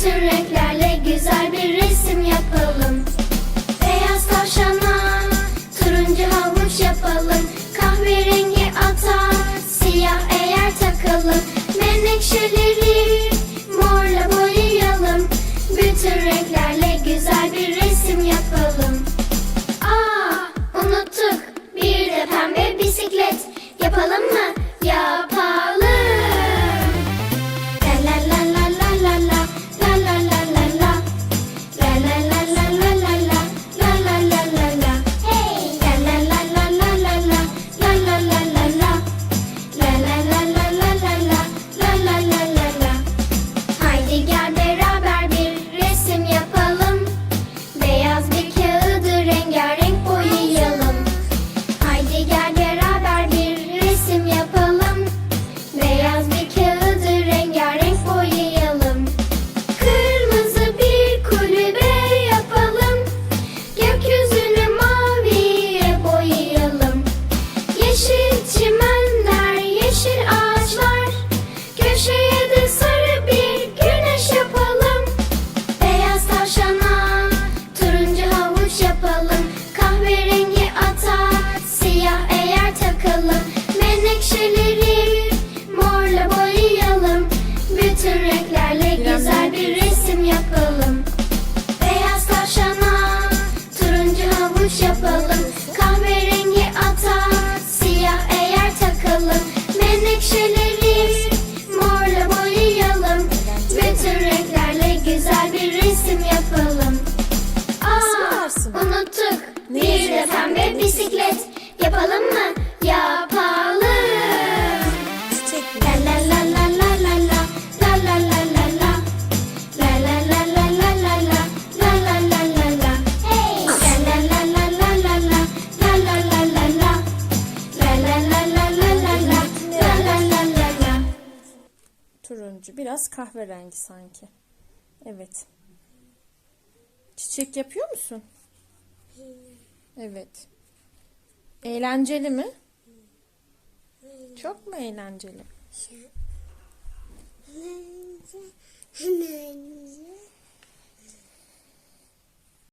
bütün renklerle güzel bir resim yapalım. Beyaz tavşana turuncu havuç yapalım. Kahverengi ata siyah eğer takalım. Menekşeleri morla boyayalım. Bütün renklerle güzel bir resim yapalım. Aa unuttuk bir de pembe bisiklet yapalım mı? Özel bir resim yapalım. Beyaz tavşana Turuncu havuç yapalım. Kahverengi ata Siyah eğer takalım. Menekşeli turuncu. Biraz kahverengi sanki. Evet. Çiçek yapıyor musun? Evet. Eğlenceli mi? Çok mu eğlenceli? Eğlenceli.